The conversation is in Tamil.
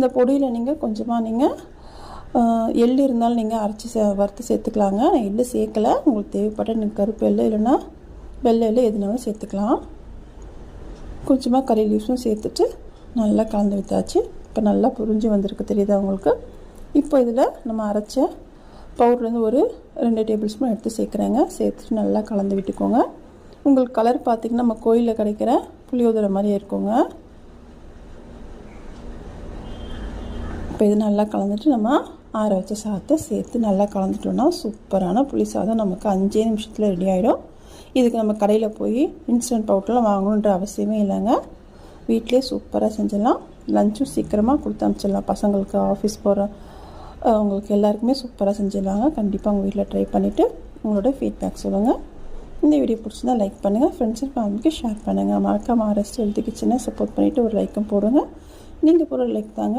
இந்த பொடியில் நீங்கள் கொஞ்சமாக நீங்கள் எள்ளு இருந்தாலும் நீங்கள் அரைச்சி சே வறுத்து சேர்த்துக்கலாங்க. நான் எள்ளு சேர்க்கலை. உங்களுக்கு தேவைப்பட்ட நீங்கள் கருப்பு எள்ளு இல்லைன்னா வெள்ளை எள்ளு எதுனாலும் சேர்த்துக்கலாம். கொஞ்சமாக கறி லீவ்ஸும் சேர்த்துட்டு நல்லா கலந்து விட்டாச்சு. இப்போ நல்லா புரிஞ்சு வந்திருக்கு. தெரியுதா உங்களுக்கு? இப்போ இதில் நம்ம அரைச்ச பவுடர்லேருந்து ஒரு ரெண்டு டேபிள் ஸ்பூன் எடுத்து சேர்க்குறேங்க. சேர்த்துட்டு நல்லா கலந்து விட்டுக்கோங்க. உங்களுக்கு கலர் பார்த்திங்கன்னா நம்ம கோயிலில் கிடைக்கிற புளியோதரை மாதிரியே இருக்குங்க. இப்போ இது நல்லா கலந்துட்டு நம்ம ஆற வச்ச சாதத்தை சேர்த்து நல்லா கலந்துட்டோம்னா சூப்பரான புளி சாதம் நமக்கு அஞ்சே நிமிஷத்தில் ரெடி ஆகிடும் இதுக்கு நம்ம கடையில் போய் இன்ஸ்டன்ட் பவுடர்லாம் வாங்கணுன்ற அவசியமே இல்லைங்க. வீட்டிலே சூப்பராக செஞ்சிடலாம். லஞ்சும் சீக்கிரமாக கொடுத்து அனுப்பிச்சிடலாம். பசங்களுக்கு ஆஃபீஸ் போகிற உங்களுக்கு எல்லாருக்குமே சூப்பராக செஞ்சிடலாங்க. கண்டிப்பாக உங்கள் வீட்டில் ட்ரை பண்ணிவிட்டு உங்களோட ஃபீட்பேக் சொல்லுங்கள் இந்த வீடியோ பிடிச்சிருந்தா லைக் பண்ணுங்கள் ஃப்ரெண்ட்ஸ் அண்ட் ஃபேமிலிக்கு ஷேர் பண்ணுங்கள் மறக்காம ரெஸ்ட் ஹெல்த் கிச்சனை சப்போர்ட் பண்ணிவிட்டு ஒரு லைக்கும் போடுங்க. நீங்கள் போகிற லைக் தாங்க